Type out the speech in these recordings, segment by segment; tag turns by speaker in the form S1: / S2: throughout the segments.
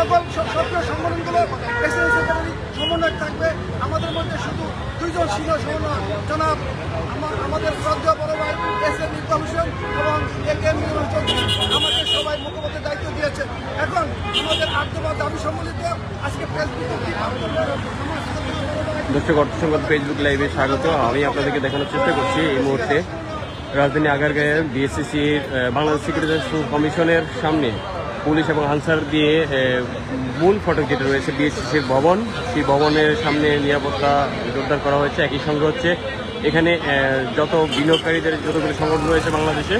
S1: সকল সক্রিয় সংগঠনগুলো সমন্বয় থাকবে। আমাদের মধ্যে শুধু দুইজন ছিল সমন্বয় জনাব আমাদের শ্রদ্ধ বড় এস এম হোসেন এবং এ কে আমাদের সবাই মুখপাত্রের দায়িত্ব দিয়েছে এখন আমাদের আর্থবা দাবি সম্বলিত আজকে
S2: দর্শক, অর্থ সংবাদ ফেসবুক লাইভে স্বাগত। আমি আপনাদেরকে দেখানোর চেষ্টা করছি এই মুহূর্তে। রাজধানী আগারগাঁয়ে বিএসসিসির বাংলাদেশ সিকিউরিটি কমিশনের সামনে। পুলিশ এবং আনসার দিয়ে মূল ফটক যেটা রয়েছে বিএসসিসির ভবন সেই ভবনের সামনে নিরাপত্তা জোরদার করা হয়েছে একই সঙ্গে হচ্ছে এখানে যত বিনিয়োগকারীদের যতগুলো সংগঠন রয়েছে বাংলাদেশে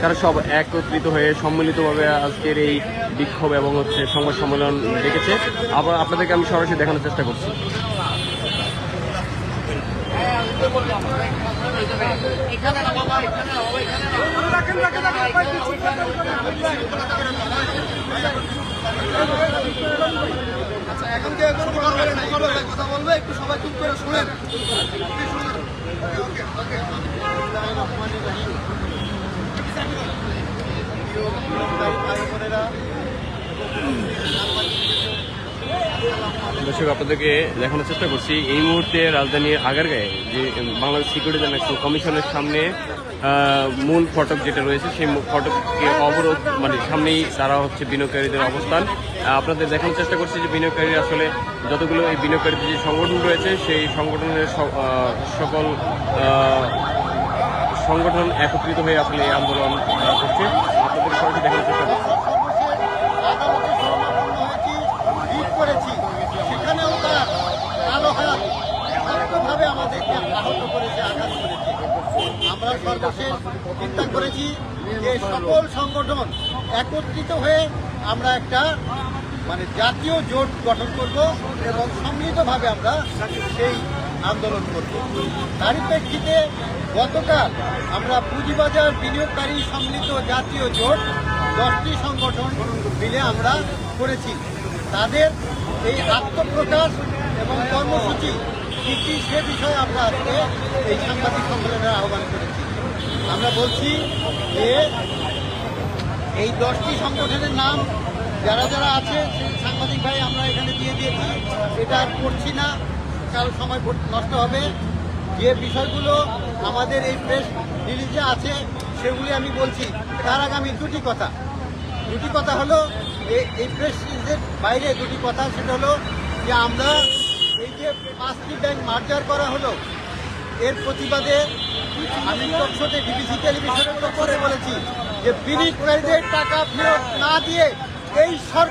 S2: তারা সব একত্রিত হয়ে সম্মিলিতভাবে আজকের এই বিক্ষোভ এবং হচ্ছে সংবাদ সম্মেলন ডেকেছে আবার আপনাদেরকে আমি সরাসরি দেখানোর চেষ্টা করছি
S1: রাখেন আচ্ছা এখন কথা বলবে একটু সবাই চুপ করে শুনেন।
S2: দর্শক, আপনাদেরকে দেখানোর চেষ্টা করছি, এই মুহূর্তে রাজধানীর আগারগাঁয়ে যে বাংলাদেশ সিকিউরিটি অ্যান্ড কমিশনের সামনে মূল ফটক যেটা রয়েছে, সেই ফটককে অবরোধ মানে সামনেই তারা হচ্ছে বিনিয়োগকারীদের অবস্থান। আপনাদের দেখানোর চেষ্টা করছি যে বিনিয়োগকারী আসলে যতগুলো এই বিনিয়োগকারীদের যে সংগঠন রয়েছে, সেই সংগঠনের সকল সংগঠন একত্রিত হয়ে আসলে এই আন্দোলন আহ, করছে আপনাদের সরাসরি দেখানোর চেষ্টা করছি
S1: আদালতে শরণাপন্ন হয়েছি, রিট করেছি। সেখানেও তারা কালো হাত শক্তভাবে আমাদেরকে আহত করেছে, আঘাত করেছে। আমরা সর্বশেষ চিন্তা করেছি যে সকল সংগঠন একত্রিত হয়ে আমরা একটা মানে জাতীয় জোট গঠন করব এবং সম্মিলিতভাবে আমরা সেই আন্দোলন করব। তারই প্রেক্ষিতে গতকাল আমরা পুঁজিবাজার বিনিয়োগকারী সম্মিলিত জাতীয় জোট দশটি সংগঠন মিলে আমরা করেছি। তাদের এই আত্মপ্রকাশ এবং কর্মসূচি কী সে বিষয়ে আমরা আজকে এই সাংবাদিক সম্মেলনের আহ্বান করেছি। আমরা বলছি যে এই দশটি সংগঠনের নাম যারা যারা আছে সাংবাদিক ভাই আমরা এখানে দিয়ে দিয়েছি, এটা আর করছি না, কারও সময় নষ্ট হবে। যে বিষয়গুলো আমাদের এই প্রেস রিলিজে আছে, সেগুলি আমি বলছি। তার আগে আমি দুটি কথা। দুটি কথা হলো এই প্রেস রিলিজের বাইরে দুটি কথা, সেটা হলো যে আমরা এই যে পাঁচটি ব্যাংক মার্জার করা হলো। এর প্রতিবাদে আমি টকশোতে বিবিসি টেলিভিশনের উপরে বলেছি যে বিলি বিনিয়োগকারীদের টাকা ফেরত না দিয়ে এই সরকার